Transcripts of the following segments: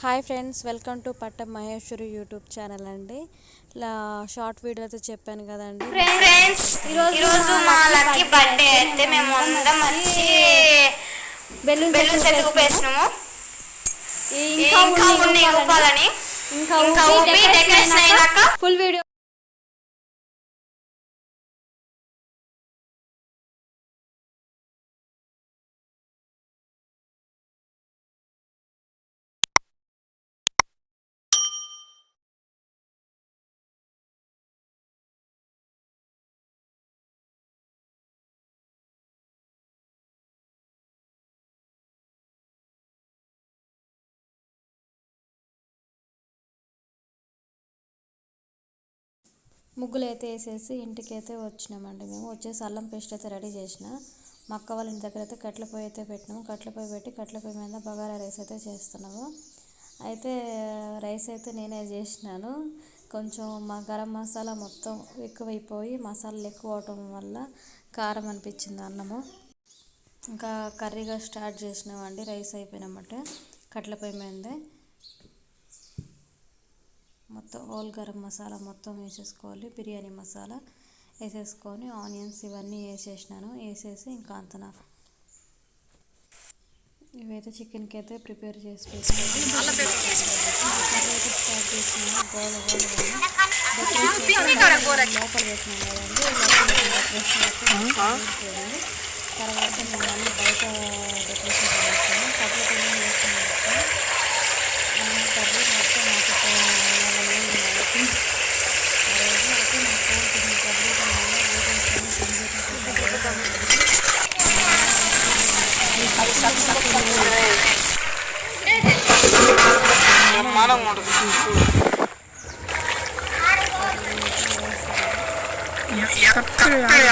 Hi friends welcome to పట్టం Maheshwari YouTube channel అండి. ఇలా షార్ట్ వీడియోతో చెప్పాను కదండి. ఫ్రెండ్స్ ఈరోజు మా లక్కీ బర్త్డే అయితే మేము అందరం వచ్చి బెలూన్ బెలూన్ సెట్ ఊపేసినాము. ఇంకా ఇంకా ఉండి ఊపాలని. ఇంకా ఇంకా ఊపి డెకరేషన్ అయినాక ఫుల్ వీడియో ముగ్గులు అయితే వేసేసి ఇంటికి అయితే వచ్చినామండి మేము. వచ్చేసి అల్లం పేస్ట్ అయితే రెడీ చేసిన. మా అక్క వాళ్ళ ఇంటి దగ్గర అయితే కట్ల పొయ్యి అయితే పెట్టినాము. కట్ల పొయ్యి పెట్టి కట్ల పొయ్యి మీద బగారా రైస్ అయితే చేస్తున్నాము. అయితే రైస్ అయితే నేనే చేసినాను. కొంచెం మా గరం మసాలా మొత్తం ఎక్కువైపోయి మసాలాలు ఎక్కువ అవటం వల్ల కారం అనిపించింది అన్నము. ఇంకా కర్రీగా స్టార్ట్ చేసినామండి. రైస్ అయిపోయినమాట. కట్ల పొయ్యి మీదే. మొత్తం హోల్ గరం మసాలా మొత్తం వేసేసుకోవాలి బిర్యానీ మసాలా వేసేసుకొని ఆనియన్స్ ఇవన్నీ వేసేసినాను వేసేసి ఇంకా అంతన. ఇవైతే చికెన్కి అయితే ప్రిపేర్ చేసి పెట్టుకోవాలి లోపల వేసినాం కదండి తర్వాత బయట డెకరేషన్ చేస్తాను. బ్రహ్మాండంగా ఉంటుంది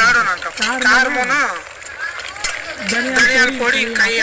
ఆడనంట కారమును ధనియాల పొడి కయ్య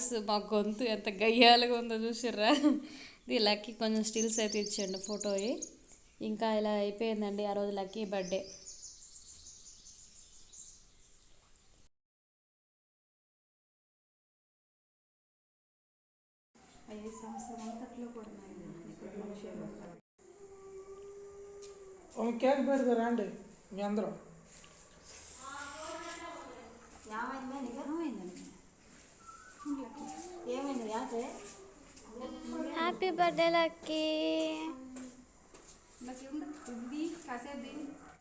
వాయిస్ మా గొంతు ఎంత గయ్యాలుగా ఉందో చూసిర్రా? ఇది లక్కీ కొంచెం స్టిల్స్ అయితే ఇచ్చాడు ఫోటో ఇంకా ఇలా అయిపోయిందండి ఆ రోజు లక్కీ బర్త్డే. ఒక కేక్ పెడతారు రండి మీ అందరూ? Happy birthday lucky